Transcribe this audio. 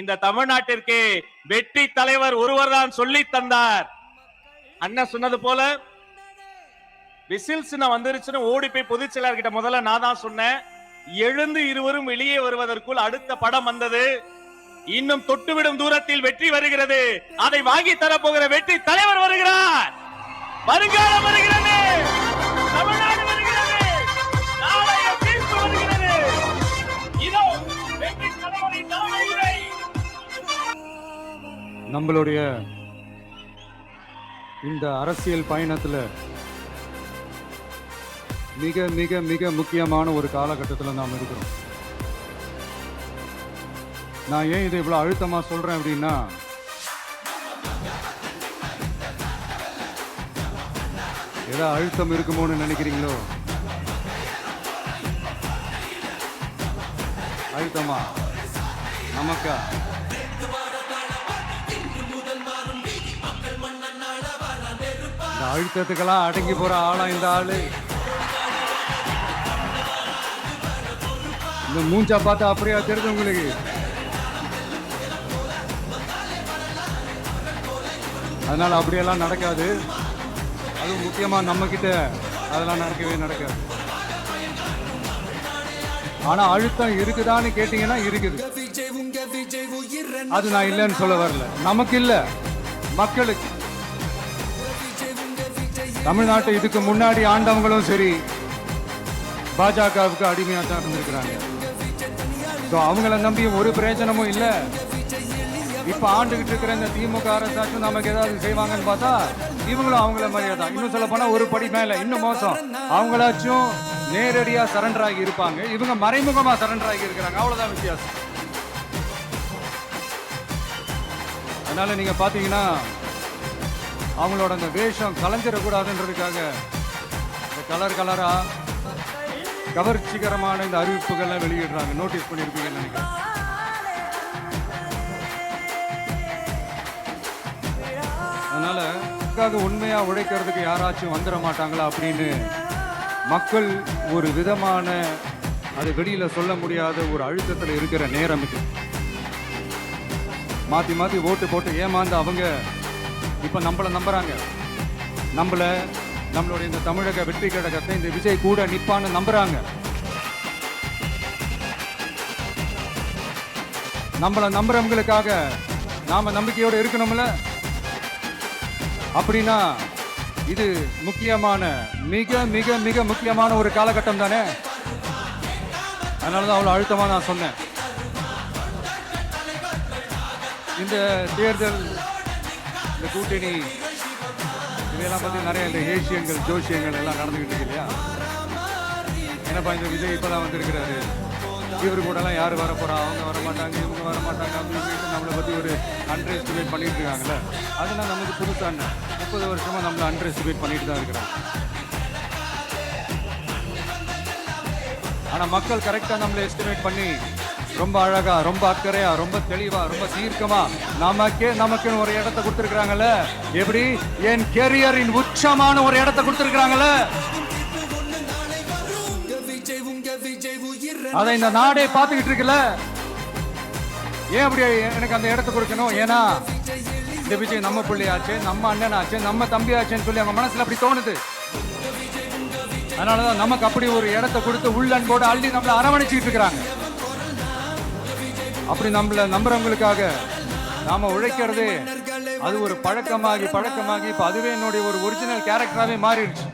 இந்த தமிழ்நாட்டிற்கு வெற்றி தலைவர் ஒருவர் தான் சொல்லி தந்தார். அண்ணன் சொன்னது போல விசில் வந்துருச்சுன்னு ஓடி போய் பொதுச் செயலாளர்கிட்ட முதல்ல நான் தான் சொன்னேன். எழுந்து இருவரும் வெளியே வருவதற்குள் அடுத்த படம் வந்தது. இன்னும் தொட்டுவிடும் தூரத்தில் வெற்றி வருகிறது. அதை வாங்கி தரப்போகிற வெற்றி தலைவர் வருகிறார். வருங்காலம் வருகிறார் நம்மளுடைய இந்த அரசியல் பயணத்தில் மிக மிக மிக முக்கியமான ஒரு காலகட்டத்தில் நாம் இருக்கிறோம். நான் ஏன் இதை இவ்வளோ அழுத்தமாக சொல்கிறேன் அப்படின்னா ஏதோ அழுத்தம் இருக்குமோன்னு நினைக்கிறீங்களோ? அழுத்தமா? நமக்கா? இந்த அழுத்தத்துக்கெல்லாம் அடங்கி போற ஆளா இந்த ஆளு. இந்த மூஞ்சா பார்த்தா அப்படியா தெரியுது உங்களுக்கு. அதனால அப்படியெல்லாம் நடக்காது. அதுவும் முக்கியமா நம்ம கிட்ட அதெல்லாம் நடக்கவே நடக்காது. ஆனா அழுத்தம் இருக்குதான்னு கேட்டீங்கன்னா இருக்குது. அது நான் இல்லைன்னு சொல்ல வரல. நமக்கு இல்ல. மக்களுக்கு. தமிழ்நாட்டை இதுக்கு முன்னாடி ஆண்டவங்களும் சரி பாஜகவுக்கு அடிமையாக தான் இருந்திருக்கிறாங்க. ஸோ அவங்கள நம்பி ஒரு பிரயோஜனமும் இல்லை. இப்போ ஆண்டுகிட்டு இருக்கிற இந்த திமுக அரசாச்சும் நமக்கு ஏதாவது செய்வாங்கன்னு பார்த்தா இவங்களும் அவங்கள மாதிரியே தான். இன்னும் சொல்ல போனால் ஒரு படி மேலே இன்னும் மோசம். அவங்களாச்சும் நேரடியாக சரண்டர் ஆகி இருப்பாங்க. இவங்க மறைமுகமாக சரண்டர் ஆகி இருக்கிறாங்க. அவ்வளோதான் வித்தியாசம். அதனால் நீங்கள் பார்த்தீங்கன்னா அவங்களோட அந்த வேஷம் கலைஞ்சிடக்கூடாதுன்றதுக்காக இந்த கலர் கலராக கவர்ச்சிகரமான இந்த அறிவிப்புகள்லாம் வெளியிடுறாங்க. நோட்டீஸ் பண்ணியிருப்பீங்கன்னு நினைக்கிறேன். அதனால அதுக்காக உண்மையாக உழைக்கிறதுக்கு யாராச்சும் வந்துட மாட்டாங்களா அப்படின்னு மக்கள் ஒரு விதமான அது வெளியில் சொல்ல முடியாத ஒரு அழுத்தத்தில் இருக்கிற நேரம் இது. மாற்றி மாற்றி ஓட்டு போட்டு ஏமாந்து அவங்க இப்போ நம்மள நம்புறாங்க. நம்மள நம்மளுடைய இந்த தமிழக வெற்றி கழகத்தை இந்த விஜய் கூட நிற்பான்னு நம்புறாங்க. நம்மள நம்புறவங்களுக்காக நாம நம்பிக்கையோட இருக்கணும்ல? அப்படின்னா இது முக்கியமான மிக மிக மிக முக்கியமான ஒரு காலகட்டம் தானே? அதனாலதான் அவ்வளவு அழுத்தமா நான் சொன்னேன். இந்த தேர்தல் இந்த கூட்டணி இதெல்லாம் பத்தி நிறைய இந்த ஏசியங்கள் ஜோசியங்கள் எல்லாம் நடந்துகிட்டு இருக்கு இல்லையா? என்னப்பா இந்த விஜய் இப்பதான் வந்திருக்கிறாரு? இவரு கூட எல்லாம் யாரு வர அவங்க வர மாட்டாங்க இவங்க வர மாட்டாங்க அப்படின்னு சொல்லிட்டு நம்மளை பத்தி ஒரு அன்ரெஸ்டிமேட் பண்ணிட்டு இருக்காங்கல்ல? அதெல்லாம் நமக்கு புதுசான முப்பது வருஷமா நம்மளை அன்ரெஸ்டிமேட் பண்ணிட்டு தான் இருக்கிறாங்க. ஆனா மக்கள் கரெக்டா நம்மளை எஸ்டிமேட் பண்ணி ரொம்ப அழகா ரொம்ப அக்கறையா ரொம்ப தெளிவா ரொம்ப தீர்க்கமா நமக்கே நமக்குன்னு ஒரு இடத்த கொடுத்துருக்காங்கல்ல எப்படி? என் கெரியரின் உச்சமான ஒரு இடத்த கொடுத்துருக்காங்கல்ல அதை இந்த நாடே பார்த்துக்கிட்டு இருக்குல்ல? ஏன் அப்படி எனக்கு அந்த இடத்த கொடுக்கணும்? ஏன்னா இந்த விஜய் நம்ம பிள்ளையாச்சு நம்ம அண்ணனாச்சு நம்ம தம்பியாச்சுன்னு சொல்லி அவங்க மனசுல அப்படி தோணுது. அதனாலதான் நமக்கு அப்படி ஒரு இடத்த கொடுத்து உள்ளன்போடு அள்ளி நம்மளை அரவணைச்சிட்டு இருக்கிறாங்க. அப்படி நம்மள நம்புறவங்களுக்காக நாம உழைக்கிறதே அது ஒரு பழக்கமாகி பழக்கமாகி இப்ப அதுவே என்னுடைய ஒரு ஒரிஜினல் கேரக்டராகவே மாறிடுச்சு.